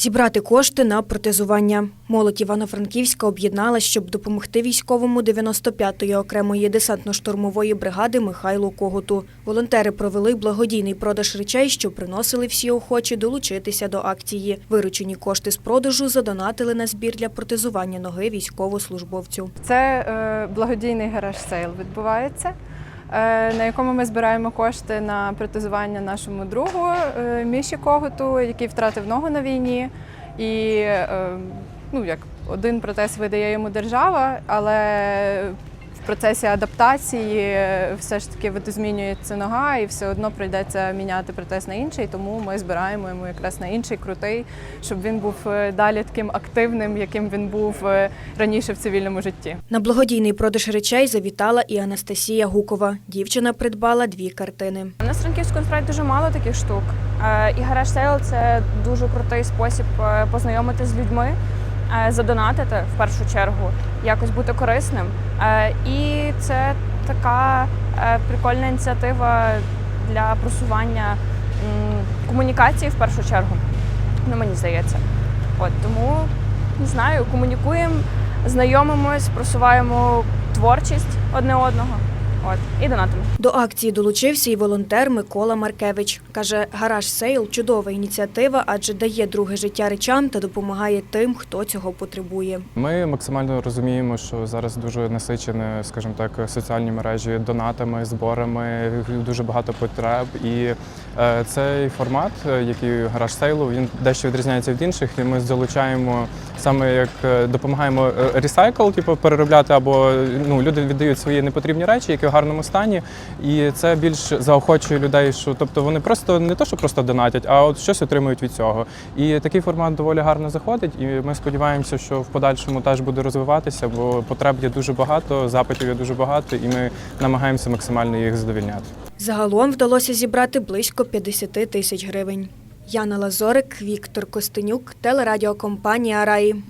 Зібрати кошти на протезування. Молодь Івано-Франківська об'єдналась, щоб допомогти військовому 95-ї окремої десантно-штурмової бригади Михайлу Коготу. Волонтери провели благодійний продаж речей, що приносили всі охочі долучитися до акції. Виручені кошти з продажу задонатили на збір для протезування ноги військовослужбовцю. Це е, благодійний гараж сейл відбувається, на якому ми збираємо кошти на протезування нашому другу е, Міші Коготу, який втратив ногу на війні. І е, ну, як один протез видає йому держава, але процесі адаптації все ж таки видозмінюється нога, і все одно прийдеться міняти протез на інший. Тому ми збираємо йому якраз на інший крутий, щоб він був е, далі таким активним, яким він був е, раніше в цивільному житті. На благодійний продаж речей завітала і Анастасія Гукова. Дівчина придбала дві картини. У нас в Франківську дуже мало таких штук. Е, І гараж сейл це дуже крутий спосіб познайомитися з людьми, задонатити в першу чергу, якось бути корисним. Е, І це така е, прикольна ініціатива для просування комунікації в першу чергу. Ну, мені здається. От тому не знаю, комунікуємо, знайомимось, просуваємо творчість одне одного. От і донатимо. До акції долучився і волонтер Микола Маркевич. Каже, гараж сейл чудова ініціатива, адже дає друге життя речам та допомагає тим, хто цього потребує. Ми максимально розуміємо, що зараз дуже насичені, скажімо так, соціальні мережі донатами, зборами, дуже багато потреб. І е, цей формат, е, який гараж сейлу, він дещо відрізняється від інших. І ми залучаємо саме як е, допомагаємо ресайкл, типу переробляти, або ну люди віддають свої непотрібні речі, які гарному стані. І це більш заохочує людей, що тобто вони просто не то, що просто донатять, а от щось отримують від цього. І такий формат доволі гарно заходить. І ми сподіваємося, що в подальшому теж буде розвиватися, бо потреб є дуже багато, запитів є дуже багато, і ми намагаємося максимально їх задовільняти. Загалом вдалося зібрати близько 50 тисяч гривень. Яна Лазорик, Віктор Костенюк, телерадіокомпанія Раї.